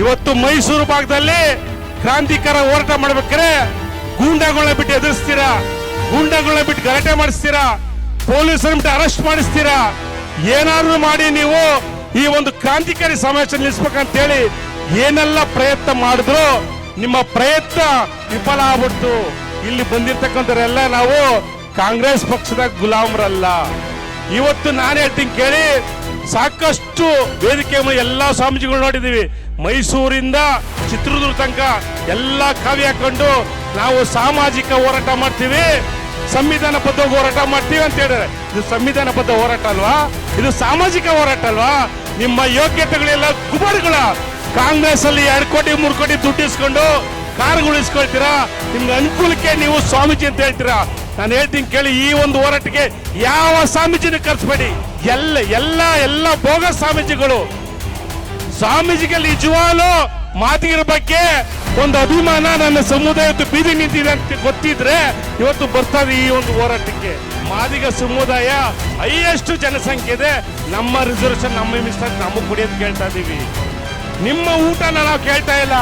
ಇವತ್ತು ಮೈಸೂರು ಭಾಗದಲ್ಲಿ ಕ್ರಾಂತಿಕಾರ ಹೋರಾಟ ಮಾಡ್ಬೇಕಾದ್ರೆ ಗೂಂಡಾಗಳನ್ನ ಬಿಟ್ಟು ಎದುರಿಸ್ತೀರಾ? ಗೂಂಡಾಗಳನ್ನ ಬಿಟ್ಟು ಗಲಾಟೆ ಮಾಡಿಸ್ತೀರಾ? ಪೊಲೀಸರ ಬಿಟ್ಟು ಅರೆಸ್ಟ್ ಮಾಡಿಸ್ತೀರಾ? ಏನಾದ್ರು ಮಾಡಿ ನೀವು ಈ ಒಂದು ಕ್ರಾಂತಿಕಾರಿ ಸಮಾವೇಶ ನಿಲ್ಲಿಸ್ಬೇಕಂತೇಳಿ ಏನೆಲ್ಲ ಪ್ರಯತ್ನ ಮಾಡಿದ್ರು ನಿಮ್ಮ ಪ್ರಯತ್ನ ವಿಫಲ ಆಗ್ಬಿಡ್ತು. ಇಲ್ಲಿ ಬಂದಿರ್ತಕ್ಕಂಥವರೆಲ್ಲ ನಾವು ಕಾಂಗ್ರೆಸ್ ಪಕ್ಷದ ಗುಲಾಮರಲ್ಲ. ಇವತ್ತು ನಾನು ಹೇಳ್ತೀನಿ ಕೇಳಿ ಸಾಕಷ್ಟು ವೇದಿಕೆ ಎಲ್ಲ ಸ್ವಾಮೀಜಿಗಳು ನೋಡಿದೀವಿ ಮೈಸೂರಿಂದ ಚಿತ್ರದುರ್ಗ ತನಕ ಎಲ್ಲ ಕಾವ್ಯ ಹಾಕೊಂಡು ನಾವು ಸಾಮಾಜಿಕ ಹೋರಾಟ ಮಾಡ್ತೀವಿ, ಸಂವಿಧಾನ ಬದ್ಧ ಹೋರಾಟ ಮಾಡ್ತೀವಿ ಅಂತ ಹೇಳಿದ್ರೆ ಇದು ಸಂವಿಧಾನ ಬದ್ಧ ಹೋರಾಟ ಅಲ್ವಾ? ಇದು ಸಾಮಾಜಿಕ ಹೋರಾಟ ಅಲ್ವಾ? ನಿಮ್ಮ ಯೋಗ್ಯತೆಗಳೆಲ್ಲ ಗುಬಾರಿಗಳ ಕಾಂಗ್ರೆಸ್ ಅಲ್ಲಿ ಎರಡು ಕೋಟಿ, ಮೂರು ಕೋಟಿ ದುಡ್ಡು ಇಸ್ಕೊಂಡು ಕಾರ್ಗಳು ಇಸ್ಕೊಳ್ತೀರಾ? ನಿಮ್ಗೆ ಅನುಕೂಲಕ್ಕೆ ನೀವು ಸ್ವಾಮೀಜಿ ಅಂತ ಹೇಳ್ತೀರಾ? ನಾನು ಹೇಳ್ತೀನಿ ಕೇಳಿ, ಈ ಒಂದು ಹೋರಾಟಕ್ಕೆ ಯಾವ ಸ್ವಾಮೀಜಿನ ಕರ್ಸ್ಬೇಡಿ. ಎಲ್ಲ ಎಲ್ಲ ಎಲ್ಲ ಭೋಗ ಸ್ವಾಮೀಜಿಗಳು ಸ್ವಾಮೀಜಿಗೆ ನಿಜವಾಗ್ಲು ಮಾತಿನ ಬಗ್ಗೆ ಒಂದು ಅಭಿಮಾನ ನನ್ನ ಸಮುದಾಯದ ಬೀದಿ ನಿಂತಿದೆ ಅಂತ ಗೊತ್ತಿದ್ರೆ ಇವತ್ತು ಬರ್ತಾರೆ ಈ ಒಂದು ಹೋರಾಟಕ್ಕೆ. ಮಾದಿಗ ಸಮುದಾಯ ಹೈಯೆಸ್ಟ್ ಜನಸಂಖ್ಯೆ ಇದೆ. ನಮ್ಮ ರಿಸರ್ವೇಶನ್ ನಮ್ಮ ಮಿಸ್ಟರ್ ನಮಗೆ ಕುಡಿಯೋದು ಕೇಳ್ತಾ ಇದೀವಿ. ನಿಮ್ಮ ಊಟನ ನಾವು ಕೇಳ್ತಾ ಇಲ್ಲ.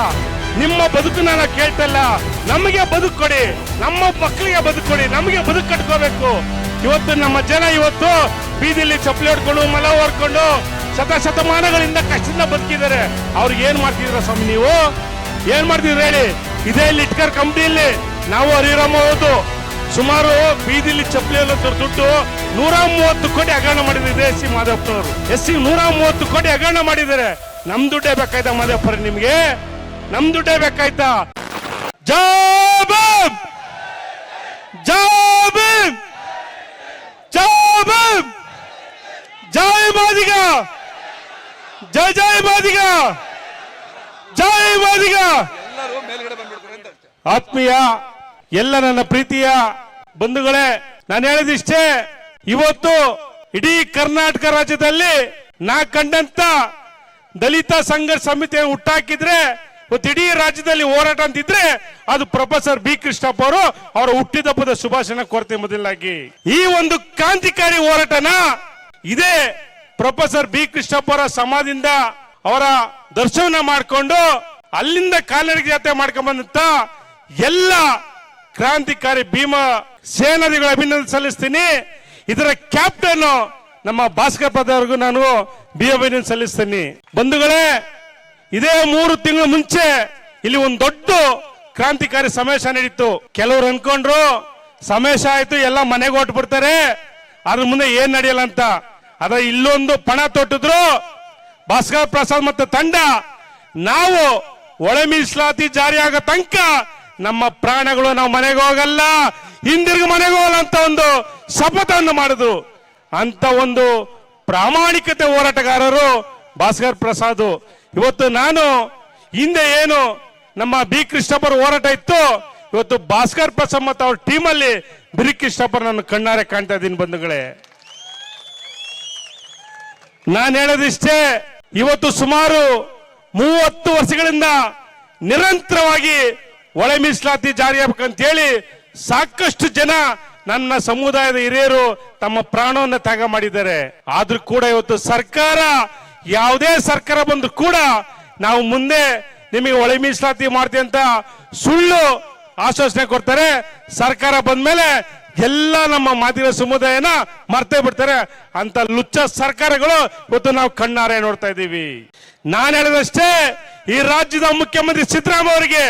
ನಿಮ್ಮ ಬದುಕನ್ನ ನಾವು ಕೇಳ್ತಾ ಇಲ್ಲ. ನಮಗೆ ಬದುಕು ಕೊಡಿ. ನಮ್ಮ ಮಕ್ಕಳಿಗೆ ಬದುಕು ಕೊಡಿ. ನಮಗೆ ಬದುಕು ಕಟ್ಕೋಬೇಕು. ಇವತ್ತು ನಮ್ಮ ಜನ ಇವತ್ತು ಬೀದಿಲಿ ಚಪ್ಪಲಿ ಹೊಡ್ಕೊಂಡು, ಮಲ ಹೊರ್ಕೊಂಡು ಶತ ಶತಮಾನಗಳಿಂದ ಕಷ್ಟದಿಂದ ಬದುಕಿದ್ದಾರೆ. ಅವ್ರಿಗೆ ಏನ್ ಮಾಡ್ತಿದ್ರ ಸ್ವಾಮಿ ನೀವು? ಏನ್ ಮಾಡ್ತಿದ್ರ ಹೇಳಿ? ಇದೇ ಲಿಟ್ಕರ್ ಕಂಪ್ನಿಯಲ್ಲಿ ನಾವು ಹರಿರಾಮ ಹೋದು ಸುಮಾರು ಬೀದಿಲಿ ಚಪ್ಪಲಿ ಎಲ್ಲ ದುಡ್ಡು ನೂರ ಮೂವತ್ತು ಕೋಟಿ ಹಗರಣ ಮಾಡಿದ್ದಾರೆ ಎಸ್ ಸಿ ಮಾದೇವಪ್ಪನವರು. ಎಸ್ ಸಿ ನೂರ ಮೂವತ್ತು ಕೋಟಿ ಹಗರಣ ಮಾಡಿದ್ದಾರೆ. ನಮ್ ದುಡ್ಡೇ ಬೇಕಾಯ್ತಾ ಮಾದೇವಪ್ಪರ ನಿಮ್ಗೆ? ನಮ್ ದುಡ್ಡೇ ಬೇಕಾಯ್ತಾ? ಜಾಬ್ ಜಾಬ್ ಜಾಬ್ ಜೈ ಮಾದಿಗ ಜೈ ಜೈ ಮಾದಿಗ! ಜೈ ಮಾದಿಗ! ಆತ್ಮೀಯ ಎಲ್ಲ ನನ್ನ ಪ್ರೀತಿಯ ಬಂಧುಗಳೇ ನಾನು ಹೇಳಿದಿಷ್ಟೇ ಇವತ್ತು ಇಡೀ ಕರ್ನಾಟಕ ರಾಜ್ಯದಲ್ಲಿ ನಾ ಕಂಡಂತ ದಲಿತ ಸಂಘರ್ಷ ಸಮಿತಿ ಹುಟ್ಟಾಕಿದ್ರೆ ಇವತ್ತು ಇಡೀ ರಾಜ್ಯದಲ್ಲಿ ಹೋರಾಟ ಅಂತಿದ್ರೆ ಅದು ಪ್ರೊಫೆಸರ್ ಬಿ ಕೃಷ್ಣಪ್ಪ ಅವರು ಅವರ ಹುಟ್ಟಿದಬ್ಬದ ಶುಭಾಶಯ ಕೊರತೆ ಮೊದಲಾಗಿ ಈ ಒಂದು ಕ್ರಾಂತಿಕಾರಿ ಹೋರಾಟನ ಇದೇ ಪ್ರೊಫೆಸರ್ ಬಿ ಕೃಷ್ಣಪ್ಪ ಅವರ ಸಮಾಧಿಯಿಂದ ಅವರ ದರ್ಶನ ಮಾಡಿಕೊಂಡು ಅಲ್ಲಿಂದ ಕಾಲ್ನಡಿಗೆ ಜಾತ್ರೆ ಮಾಡ್ಕೊಂಡ್ ಬಂದಂತ ಎಲ್ಲ ಕ್ರಾಂತಿಕಾರಿ ಭೀಮಾ ಸೇನಾದಿಗಳ ಅಭಿನಂದನೆ ಸಲ್ಲಿಸ್ತೀನಿ. ಇದರ ಕ್ಯಾಪ್ಟನ್ ನಮ್ಮ ಭಾಸ್ಕರ್ ಪದವರೆಗೂ ನಾನು ಬಿ ಅಭಿನಂದನೆ ಸಲ್ಲಿಸ್ತೀನಿ. ಬಂಧುಗಳೇ, ಇದೇ ಮೂರು ತಿಂಗಳ ಮುಂಚೆ ಇಲ್ಲಿ ಒಂದು ದೊಡ್ಡ ಕ್ರಾಂತಿಕಾರಿ ಸಮೇಶ ನಡೀತು. ಕೆಲವರು ಅನ್ಕೊಂಡ್ರು ಸಮೇಶ ಆಯ್ತು, ಎಲ್ಲ ಮನೆಗೆ ಹೊಟ್ಬಿಡ್ತಾರೆ ಅದ್ರ ಮುಂದೆ ಏನ್ ನಡೆಯಲ್ಲ ಅಂತ. ಅದ ಇಲ್ಲೊಂದು ಪಣ ತೊಟ್ಟಿದ್ರು ಭಾಸ್ಕರ್ ಪ್ರಸಾದ್ ಮತ್ತು ತಂಡ. ನಾವು ಒಳ ಮೀಸಲಾತಿ ಜಾರಿ ಆಗೋ ತನಕ ನಮ್ಮ ಪ್ರಾಣಗಳು ನಾವು ಮನೆಗೆ ಹೋಗಲ್ಲ, ಹಿಂದಿರುಗಿ ಮನೆಗೆ ಹೋಗಲ್ಲ ಅಂತ ಒಂದು ಶಪಥವನ್ನು ಮಾಡಿದ್ರು. ಅಂತ ಒಂದು ಪ್ರಾಮಾಣಿಕತೆ ಹೋರಾಟಗಾರರು ಭಾಸ್ಕರ್ ಪ್ರಸಾದ್. ಇವತ್ತು ನಾನು ಹಿಂದೆ ಏನು ನಮ್ಮ ಬಿ ಕೃಷ್ಣಪ್ಪರ ಹೋರಾಟ ಇತ್ತು, ಇವತ್ತು ಭಾಸ್ಕರ್ ಪ್ರಸಾದ್ ಮತ್ತು ಅವ್ರ ಟೀಮಲ್ಲಿ ಬಿರಿ ಕೃಷ್ಣಪ್ಪರ ನನ್ನ ಕಣ್ಣಾರೆ ಕಾಣ್ತಾ ಇದ್ದೀನಿ ಬಂಧುಗಳೇ. ನಾನು ಹೇಳೋದಿಷ್ಟೇ, ಇವತ್ತು ಸುಮಾರು ಮೂವತ್ತು ವರ್ಷಗಳಿಂದ ನಿರಂತರವಾಗಿ ಒಳ ಮೀಸಲಾತಿ ಜಾರಿ ಆಗ್ಬೇಕಂತ ಹೇಳಿ ಸಾಕಷ್ಟು ಜನ ನನ್ನ ಸಮುದಾಯದ ಹಿರಿಯರು ತಮ್ಮ ಪ್ರಾಣವನ್ನು ತ್ಯಾಗ ಮಾಡಿದ್ದಾರೆ. ಆದ್ರೂ ಕೂಡ ಇವತ್ತು ಸರ್ಕಾರ, ಯಾವುದೇ ಸರ್ಕಾರ ಬಂದ್ರು ಕೂಡ ನಾವು ಮುಂದೆ ನಿಮಗೆ ಒಳ ಮೀಸಲಾತಿ ಮಾಡ್ತೀವಿ ಅಂತ ಸುಳ್ಳು ಆಶ್ವಾಸನೆ ಕೊಡ್ತಾರೆ. ಸರ್ಕಾರ ಬಂದ್ಮೇಲೆ ಎಲ್ಲ ನಮ್ಮ ಮಾಧ್ಯಮ ಸಮುದಾಯನ ಮರ್ತೇ ಬಿಡ್ತಾರೆ. ಅಂತ ಲುಚ್ಚ ಸರ್ಕಾರಗಳು ಇವತ್ತು ನಾವು ಕಣ್ಣಾರೆ ನೋಡ್ತಾ ಇದ್ದೀವಿ. ನಾನು ಹೇಳಿದಷ್ಟೇ, ಈ ರಾಜ್ಯದ ಮುಖ್ಯಮಂತ್ರಿ ಸಿದ್ದರಾಮಯ್ಯ ಅವರಿಗೆ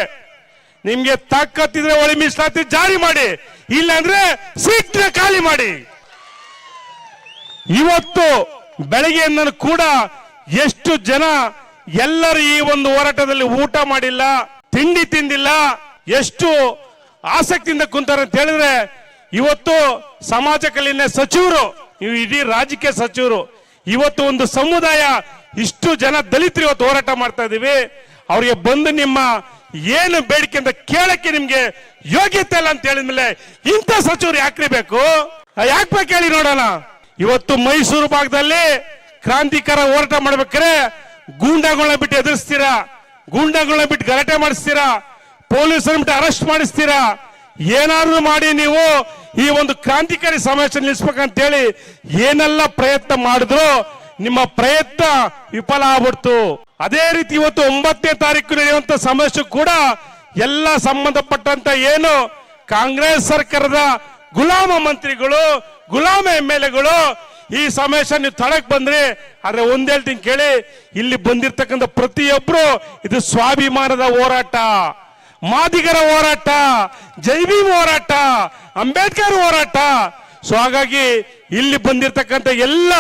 ನಿಮ್ಗೆ ತಾಕತ್ತಿದ್ರೆ ಒಳ ಮೀಸಲಾತಿ ಜಾರಿ ಮಾಡಿ, ಇಲ್ಲಾಂದ್ರೆ ಸೀಟ್ನ ಖಾಲಿ ಮಾಡಿ. ಇವತ್ತು ಬೆಳಗ್ಗೆಯಿಂದ ಕೂಡ ಎಷ್ಟು ಜನ ಎಲ್ಲರೂ ಈ ಒಂದು ಹೋರಾಟದಲ್ಲಿ ಊಟ ಮಾಡಿಲ್ಲ, ತಿಂಡಿ ತಿಂದಿಲ್ಲ, ಎಷ್ಟು ಆಸಕ್ತಿಯಿಂದ ಕುಂತಾರೆ ಅಂತ ಹೇಳಿದ್ರೆ ಇವತ್ತು ಸಮಾಜ ಕಲ್ಯಾಣ ಸಚಿವರು ಇಡೀ ರಾಜಕೀಯ ಸಚಿವರು, ಇವತ್ತು ಒಂದು ಸಮುದಾಯ ಇಷ್ಟು ಜನ ದಲಿತರು ಇವತ್ತು ಹೋರಾಟ ಮಾಡ್ತಾ ಇದೀವಿ. ಅವ್ರಿಗೆ ಬಂದು ನಿಮ್ಮ ಏನು ಬೇಡಿಕೆ ಅಂತ ಕೇಳಕ್ಕೆ ನಿಮ್ಗೆ ಯೋಗ್ಯತೆ ಇಲ್ಲ ಅಂತ ಹೇಳಿದ್ಮೇಲೆ ಇಂಥ ಸಚಿವರು ಯಾಕ್ರಿ ಬೇಕು? ಯಾಕೆ ಬೇಕು ಹೇಳಿ ನೋಡೋಣ. ಇವತ್ತು ಮೈಸೂರು ಭಾಗದಲ್ಲಿ ಕ್ರಾಂತಿಕಾರ ಹೋರಾಟ ಮಾಡ್ಬೇಕಾದ್ರೆ ಗೂಂಡಾಗಳನ್ನ ಬಿಟ್ಟು ಎದುರಿಸ್ತೀರಾ? ಗೂಂಡಾಗಳನ್ನ ಬಿಟ್ಟು ಗಲಾಟೆ ಮಾಡಿಸ್ತೀರಾ? ಪೊಲೀಸರು ಬಿಟ್ಟು ಅರೆಸ್ಟ್ ಮಾಡಿಸ್ತೀರಾ? ಏನಾದ್ರು ಮಾಡಿ ನೀವು ಈ ಒಂದು ಕ್ರಾಂತಿಕಾರಿ ಸಮಾವೇಶ ನಿಲ್ಲಿಸ್ಬೇಕಂತೇಳಿ ಏನೆಲ್ಲ ಪ್ರಯತ್ನ ಮಾಡಿದ್ರು ನಿಮ್ಮ ಪ್ರಯತ್ನ ವಿಫಲ ಆಗ್ಬಿಡ್ತು. ಅದೇ ರೀತಿ ಇವತ್ತು ಒಂಬತ್ತನೇ ತಾರೀಕು ನಡೆಯುವಂತ ಸಮಸ್ಯೆ ಕೂಡ ಎಲ್ಲ ಸಂಬಂಧಪಟ್ಟಂತ ಏನು ಕಾಂಗ್ರೆಸ್ ಸರ್ಕಾರದ ಗುಲಾಮ ಮಂತ್ರಿಗಳು, ಗುಲಾಮ ಎಂ ಎಲ್ ಎಗಳು ಈ ಸಮಾವೇಶ ನೀವು ತಳಕ್ ಬಂದ್ರಿ ಆದ್ರೆ ಒಂದ್ ಹೇಳ್ತೀನಿ ಕೇಳಿ, ಇಲ್ಲಿ ಬಂದಿರ್ತಕ್ಕಂಥ ಪ್ರತಿಯೊಬ್ರು ಇದು ಸ್ವಾಭಿಮಾನದ ಹೋರಾಟ. ಮಾದಿಗರ ಹೋರಾಟ ಜೈಭೀಮ್ ಹೋರಾಟ, ಅಂಬೇಡ್ಕರ್ ಹೋರಾಟ. ಸೊ ಹಾಗಾಗಿ ಇಲ್ಲಿ ಬಂದಿರ್ತಕ್ಕಂಥ ಎಲ್ಲ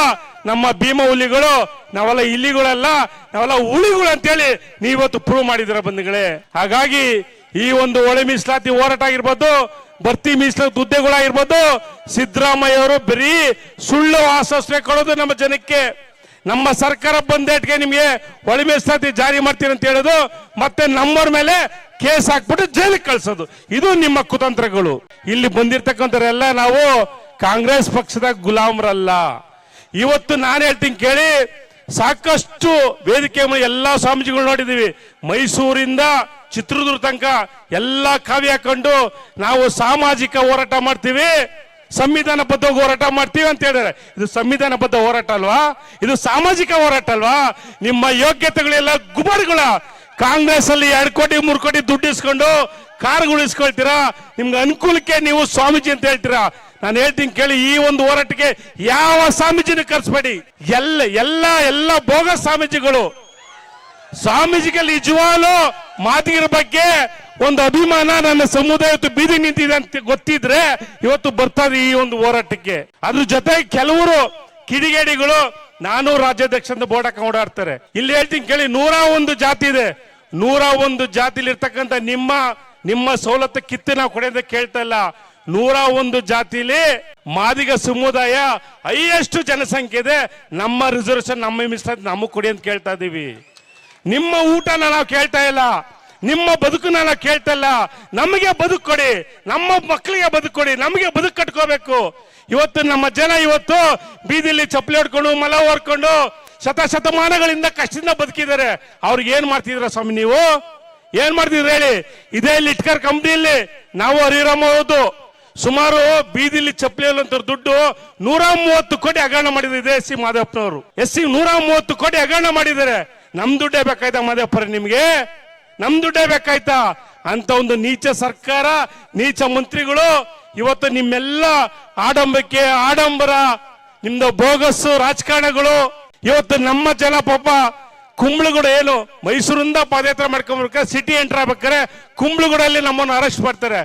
ನಮ್ಮ ಭೀಮ ಹುಲಿಗಳು, ನಾವೆಲ್ಲ ಇಲಿಗಳಲ್ಲ, ನಾವೆಲ್ಲ ಹುಲಿಗಳು ಅಂತೇಳಿ ನೀವತ್ತು ಪ್ರೂವ್ ಮಾಡಿದಿರ ಬಂಧುಗಳೇ. ಹಾಗಾಗಿ ಈ ಒಂದು ಒಳೆ ಮೀಸಲಾತಿ ಹೋರಾಟ ಆಗಿರ್ಬೋದು, ಬರ್ತಿ ಮೀಸಲಾತಿ ಹುದ್ದೆಗಳಾಗಿರ್ಬೋದು, ಸಿದ್ದರಾಮಯ್ಯ ಅವರು ಬರೀ ಸುಳ್ಳು ಆಶ್ವಾಸನೆ ಕೊಡೋದು ನಮ್ಮ ಜನಕ್ಕೆ. ನಮ್ಮ ಸರ್ಕಾರ ಬಂದೇಟ್ಗೆ ನಿಮಗೆ ಒಳಿಮೆ ಸ್ಥಾತಿ ಜಾರಿ ಮಾಡ್ತೀನಿ ಅಂತ ಹೇಳೋದು, ಮತ್ತೆ ನಮ್ಮವ್ರ ಮೇಲೆ ಕೇಸ್ ಹಾಕ್ಬಿಟ್ಟು ಜೈಲಿಗೆ ಕಳ್ಸೋದು. ಇದು ನಿಮ್ಮ ಕುತಂತ್ರಗಳು. ಇಲ್ಲಿ ಬಂದಿರ್ತಕ್ಕಂಥವರೆಲ್ಲ ನಾವು ಕಾಂಗ್ರೆಸ್ ಪಕ್ಷದ ಗುಲಾಮರಲ್ಲ. ಇವತ್ತು ನಾನು ಹೇಳ್ತೀನಿ ಕೇಳಿ, ಸಾಕಷ್ಟು ವೇದಿಕೆ ಎಲ್ಲಾ ಸ್ವಾಮೀಜಿಗಳು ನೋಡಿದೀವಿ ಮೈಸೂರಿಂದ ಚಿತ್ರದುರ್ಗ ತನಕ ಎಲ್ಲಾ ಕಾವ್ಯ ಹಾಕೊಂಡು ನಾವು ಸಾಮಾಜಿಕ ಹೋರಾಟ ಮಾಡ್ತೀವಿ. ಸಂವಿಧಾನಬದ್ಧ ಹೋರಾಟ ಮಾಡ್ತೀವಿ ಅಂತ ಹೇಳಿದ್ರೆ ಇದು ಸಂವಿಧಾನ ಬದ್ಧ ಹೋರಾಟ ಅಲ್ವಾ? ಇದು ಸಾಮಾಜಿಕ ಹೋರಾಟ ಅಲ್ವಾ? ನಿಮ್ಮ ಯೋಗ್ಯತೆಗಳೆಲ್ಲ ಗುಬಾರಿಗಳ ಕಾಂಗ್ರೆಸ್ ಅಲ್ಲಿ ಎರಡು ಕೋಟಿ, ಮೂರು ಕೋಟಿ ದುಡ್ಡು ಇಸ್ಕೊಂಡು ಕಾರ್ಗಳು ಇಸ್ಕೊಳ್ತೀರಾ? ನಿಮ್ಗೆ ಅನುಕೂಲಕ್ಕೆ ನೀವು ಸ್ವಾಮೀಜಿ ಅಂತ ಹೇಳ್ತೀರಾ? ನಾನು ಹೇಳ್ತೀನಿ ಕೇಳಿ, ಈ ಒಂದು ಹೋರಾಟಕ್ಕೆ ಯಾವ ಸ್ವಾಮೀಜಿನ ಕರ್ಸ್ಬೇಡಿ. ಎಲ್ಲ ಎಲ್ಲ ಎಲ್ಲ ಭೋಗ ಸ್ವಾಮೀಜಿಗಳು. ಸ್ವಾಮೀಜಿಗೆ ನಿಜವಾಲು ಮಾತಿಗಿರ ಬಗ್ಗೆ ಒಂದು ಅಭಿಮಾನ ನನ್ನ ಸಮುದಾಯ ಬೀದಿ ನಿಂತಿದೆ ಅಂತ ಗೊತ್ತಿದ್ರೆ ಇವತ್ತು ಬರ್ತಾರೆ ಈ ಒಂದು ಹೋರಾಟಕ್ಕೆ. ಅದ್ರ ಜೊತೆ ಕೆಲವರು ಕಿಡಿಗೇಡಿಗಳು ನಾನು ರಾಜ್ಯಾಧ್ಯಕ್ಷ ಬೋರ್ಡ್ ಹಾಕಿ ಓಡಾಡ್ತಾರೆ. ಇಲ್ಲಿ ಹೇಳ್ತೀನಿ ಕೇಳಿ, ನೂರ ಒಂದು ಜಾತಿ ಇದೆ. ನೂರ ಒಂದು ಜಾತಿಲಿ ಇರ್ತಕ್ಕಂಥ ನಿಮ್ಮ ನಿಮ್ಮ ಸವಲತ್ತು ಕಿತ್ತು ನಾವು ಕೊಡಿ ಅಂತ ಕೇಳ್ತಾ ಇಲ್ಲ. ನೂರ ಒಂದು ಜಾತಿಲಿ ಮಾದಿಗ ಸಮುದಾಯ ಹೈಯೆಸ್ಟ್ ಜನಸಂಖ್ಯೆ ಇದೆ. ನಮ್ಮ ರಿಸರ್ವೇಶನ್ ನಮ್ಮ ಮಿಸ್ ನಮಗೆ ಕೊಡಿ ಅಂತ ಕೇಳ್ತಾ ಇದೀವಿ. ನಿಮ್ಮ ಊಟನ ನಾವು ಕೇಳ್ತಾ ಇಲ್ಲ. ನಿಮ್ಮ ಬದುಕು ನಾನು ಕೇಳ್ತಲ್ಲ, ನಮಗೆ ಬದುಕು ಕೊಡಿ, ನಮ್ಮ ಮಕ್ಕಳಿಗೆ ಬದುಕು ಕೊಡಿ, ನಮಗೆ ಬದುಕು ಕಟ್ಕೋಬೇಕು. ಇವತ್ತು ನಮ್ಮ ಜನ ಇವತ್ತು ಬೀದಿಲಿ ಚಪ್ಪಲಿ ಹೊಡ್ಕೊಂಡು, ಮಲ ಹೊರ್ಕೊಂಡು ಶತ ಶತಮಾನಗಳಿಂದ ಕಷ್ಟದಿಂದ ಬದುಕಿದ್ದಾರೆ. ಅವ್ರಿಗೆ ಏನ್ ಮಾಡ್ತಿದ್ರ ಸ್ವಾಮಿ ನೀವು? ಏನ್ ಮಾಡ್ತಿದ್ರ ಹೇಳಿ? ಇದೇ ಲಿಟ್ಕರ್ ಕಂಪ್ನಿಯಲ್ಲಿ ನಾವು ಹರಿರಾಮ ಹೌದು. ಸುಮಾರು ಬೀದಿಲಿ ಚಪ್ಪಲಿ ಅಲ್ಲಂತ ದುಡ್ಡು ನೂರ ಮೂವತ್ತು ಕೋಟಿ ಹಗರಣ ಮಾಡಿದ್ದಾರೆ ಎಸ್ ಸಿ ಮಾದೇವಪ್ಪನವರು. ಎಸ್ ಸಿ ನೂರ ಮೂವತ್ತು ಕೋಟಿ ಹಗರಣ ಮಾಡಿದ್ದಾರೆ. ನಮ್ ದುಡ್ಡೇ ಬೇಕಾಯ್ತಾ ಮಾದೇವಪ್ಪರ ನಿಮ್ಗೆ? ನಮ್ ದುಡ್ಡೇ ಬೇಕಾಯ್ತಾ? ಅಂತ ಒಂದು ನೀಚ ಸರ್ಕಾರ, ನೀಚ ಮಂತ್ರಿಗಳು ಇವತ್ತು ನಿಮ್ಮೆಲ್ಲ ಆಡಂಬಕ್ಕೆ ಆಡಂಬರ, ನಿಮ್ದು ಬೋಗಸ್ಸು ರಾಜಕಾರಣಗಳು, ಇವತ್ತು ನಮ್ಮ ಜನ ಪಾಪ ಕುಂಬಳಗುಡ ಏನು, ಮೈಸೂರಿಂದ ಪಾದಯಾತ್ರೆ ಮಾಡ್ಕೊಂಡ್ಬರ್ಕ ಸಿಟಿ ಎಂಟರ್ ಆಗ್ಬೇಕಾರೆ ಕುಂಬಳಗುಡಲ್ಲಿ ನಮ್ಮನ್ನು ಅರೆಸ್ಟ್ ಮಾಡ್ತಾರೆ.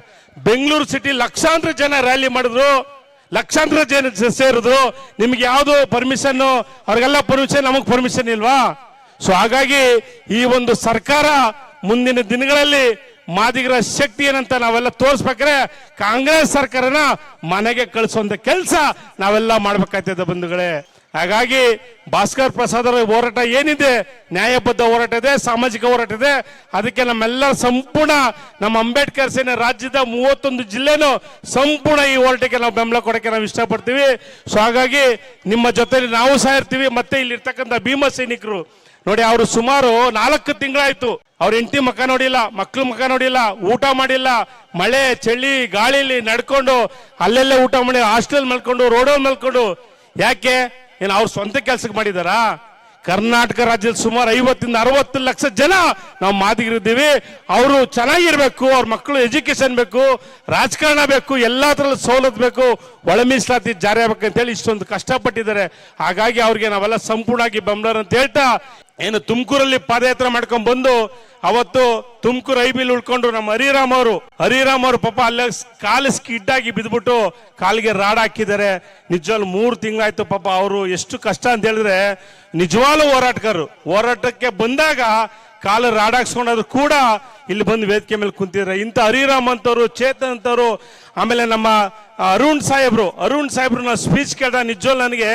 ಬೆಂಗಳೂರು ಸಿಟಿ ಲಕ್ಷಾಂತರ ಜನ ರ್ಯಾಲಿ ಮಾಡಿದ್ರು, ಲಕ್ಷಾಂತರ ಜನ ಸೇರಿದ್ರು. ನಿಮ್ಗೆ ಯಾವುದು ಪರ್ಮಿಷನ್ ಅವ್ರಿಗೆಲ್ಲ ಪರ್ಮಿಷನ್ ನಮಗ್ ಪರ್ಮಿಷನ್ ಇಲ್ವಾ? ಸೊ ಹಾಗಾಗಿ ಈ ಒಂದು ಸರ್ಕಾರ ಮುಂದಿನ ದಿನಗಳಲ್ಲಿ ಮಾದಿಗರ ಶಕ್ತಿ ಏನಂತ ನಾವೆಲ್ಲ ತೋರಿಸ್ಬೇಕ್ರೆ ಕಾಂಗ್ರೆಸ್ ಸರ್ಕಾರನ ಮನೆಗೆ ಕಳಿಸುವಂತ ಕೆಲಸ ನಾವೆಲ್ಲ ಮಾಡ್ಬೇಕಾಗ್ತದೆ ಬಂಧುಗಳೇ. ಹಾಗಾಗಿ ಭಾಸ್ಕರ್ ಪ್ರಸಾದ್ ಅವರ ಹೋರಾಟ ಏನಿದೆ, ನ್ಯಾಯಬದ್ಧ ಹೋರಾಟ ಇದೆ, ಸಾಮಾಜಿಕ ಹೋರಾಟ ಇದೆ. ಅದಕ್ಕೆ ನಮ್ಮೆಲ್ಲರ ಸಂಪೂರ್ಣ, ನಮ್ಮ ಅಂಬೇಡ್ಕರ್ ಸೇನೆ ರಾಜ್ಯದ ಮೂವತ್ತೊಂದು ಜಿಲ್ಲೆನೂ ಸಂಪೂರ್ಣ ಈ ಹೋರಾಟಕ್ಕೆ ನಾವು ಬೆಂಬಲ ಕೊಡಕ್ಕೆ ನಾವು ಇಷ್ಟಪಡ್ತೀವಿ. ಸೊ ಹಾಗಾಗಿ ನಿಮ್ಮ ಜೊತೆಲಿ ನಾವು ಸಹ ಇರ್ತೀವಿ. ಮತ್ತೆ ಇಲ್ಲಿ ಇರ್ತಕ್ಕಂಥ ಭೀಮ ಸೈನಿಕರು. ನೋಡಿ, ಅವರು ಸುಮಾರು ನಾಲ್ಕು ತಿಂಗಳಾಯ್ತು. ಅವ್ರ ಹೆಂಡತಿ ಮಕ್ಕ ನೋಡಿಲ್ಲ ಮಕ್ಕಳು ಮಕ್ಕ ನೋಡಿಲ್ಲ, ಊಟ ಮಾಡಿಲ್ಲ. ಮಳೆ, ಚಳಿ, ಗಾಳಿಲಿ ನಡ್ಕೊಂಡು, ಅಲ್ಲೆಲ್ಲೇ ಊಟ ಮಾಡಿ ಹಾಸ್ಟೆಲ್ ಮಲ್ಕೊಂಡು, ರೋಡಲ್ಲಿ ಮಲ್ಕೊಂಡು. ಯಾಕೆ? ಏನು ಅವ್ರ ಸ್ವಂತ ಕೆಲ್ಸಕ್ಕೆ ಮಾಡಿದಾರಾ? ಕರ್ನಾಟಕ ರಾಜ್ಯದ ಸುಮಾರು ಐವತ್ತಿಂದ ಅರವತ್ತು ಲಕ್ಷ ಜನ ನಾವು ಮಾದಿಗಿರಿದ್ದೀವಿ. ಅವರು ಚೆನ್ನಾಗಿರ್ಬೇಕು, ಅವ್ರ ಮಕ್ಕಳು ಎಜುಕೇಶನ್ ಬೇಕು, ರಾಜಕಾರಣ ಬೇಕು ಎಲ್ಲಾ ಥರದ ಸವಲತ್ತು ಬೇಕು, ಒಳ ಮೀಸಲಾತಿ ಜಾರಿ ಆಗ್ಬೇಕಂತೇಳಿ ಇಷ್ಟೊಂದು ಕಷ್ಟಪಟ್ಟಿದ್ದಾರೆ. ಹಾಗಾಗಿ ಅವ್ರಿಗೆ ನಾವೆಲ್ಲ ಸಂಪೂರ್ಣವಾಗಿ ಬೆಂಬಲರು ಅಂತ ಹೇಳ್ತಾ ಏನು ತುಮಕೂರಲ್ಲಿ ಪಾದಯಾತ್ರೆ ಮಾಡ್ಕೊಂಡ್ ಬಂದು ಅವತ್ತು ತುಮಕೂರು ಐಬಿಲ್ ಉಳ್ಕೊಂಡ್ರು ನಮ್ಮ ಹರಿರಾಮ್ ಅವರು ಹರಿರಾಮ್ ಅವರು ಪಾಪ ಅಲ್ಲೇ ಕಾಲು ಸ್ಕಿಡ್ಡಾಗಿ ಬಿದ್ಬಿಟ್ಟು ಕಾಲಿಗೆ ರಾಡ್ ಹಾಕಿದ್ದಾರೆ. ನಿಜವಾಗ್ಲು ಮೂರು ತಿಂಗಳಾಯ್ತು ಪಾಪ ಅವರು ಎಷ್ಟು ಕಷ್ಟ ಅಂತ ಹೇಳಿದ್ರೆ ನಿಜವಾಗ್ಲೂ ಹೋರಾಟಗಾರರು. ಹೋರಾಟಕ್ಕೆ ಬಂದಾಗ ಕಾಲು ರಾಡಾಕ್ಸ್ಕೊಂಡಾದ್ರು ಕೂಡ ಇಲ್ಲಿ ಬಂದು ವೇದಿಕೆ ಮೇಲೆ ಕುಂತಿದ್ದಾರೆ. ಇಂಥ ಹರಿರಾಮ್ ಅಂತವರು, ಚೇತನ್ ಅಂತವ್ರು ಆಮೇಲೆ ನಮ್ಮ ಅರುಣ್ ಸಾಹೇಬ್ರು ಅರುಣ್ ಸಾಹೇಬ್ರು ನಾವು ಸ್ಪೀಚ್ ಕೇಳ್ದ ನಿಜವಾಗ್ಲು ನನಗೆ,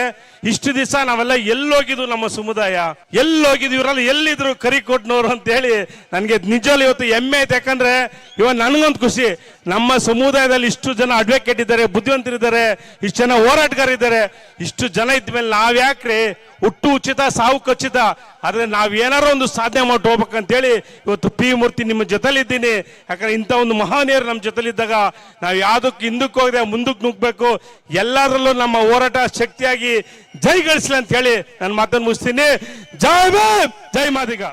ಇಷ್ಟು ದಿವಸ ನಾವೆಲ್ಲ ಎಲ್ಲೋಗಿದ್ವು ನಮ್ಮ ಸಮುದಾಯ. ಎಲ್ಲೋಗಿದ್ವಿ, ಇವರೆಲ್ಲ ಎಲ್ಲಿದ್ರು ಕರಿಕೊಟ್ನವ್ರು ಅಂತ ಹೇಳಿ ನನಗೆ ನಿಜವಾಗ್ಲು ಇವತ್ತು ಹೆಮ್ಮೆ ಐತೆ. ಯಾಕಂದ್ರೆ ಇವಾಗ ನನಗೊಂದು ಖುಷಿ, ನಮ್ಮ ಸಮುದಾಯದಲ್ಲಿ ಇಷ್ಟು ಜನ ಅಡ್ವೊಕೇಟ್ ಇದ್ದಾರೆ, ಬುದ್ಧಿವಂತರಿದ್ದಾರೆ, ಇಷ್ಟು ಜನ ಹೋರಾಟಗಾರಿದ್ದಾರೆ. ಇಷ್ಟು ಜನ ಇದ್ಮೇಲೆ ನಾವ್ ಯಾಕ್ರಿ ಹುಟ್ಟು ಉಚಿತ, ಸಾವು ಖಚಿತ. ಆದ್ರೆ ನಾವ್ ಏನಾರೋ ಒಂದು ಸಾಧನೆ ಮಾಡಿ ಹೋಗ್ಬೇಕಂತೇಳಿ ಇವತ್ತು ಪಿ ಮೂರ್ತಿ ನಿಮ್ಮ ಜೊತೆಲಿದ್ದೀನಿ ಯಾಕಂದ್ರೆ ಇಂಥ ಒಂದು ಮಹಾನೀಯರು ನಮ್ಮ ಜೊತೆಲಿದ್ದಾಗ ನಾವು ಯಾವುದಕ್ಕೆ ಹಿಂದಕ್ಕೆ ಹೋಗದೆ, ಮುಂದಕ್ಕೆ ನುಗ್ಗಬೇಕು ಎಲ್ಲದರಲ್ಲೂ ನಮ್ಮ ಹೋರಾಟ ಶಕ್ತಿಯಾಗಿ ಜೈ ಗಳಿಸ್ಲಿ ಅಂತ ಹೇಳಿ ನನ್ನ ಮಾತನ್ನು ಮುಗಿಸ್ತೀನಿ. ಜೈ ಭೀಮ್, ಜೈ ಮಾದಿಗ.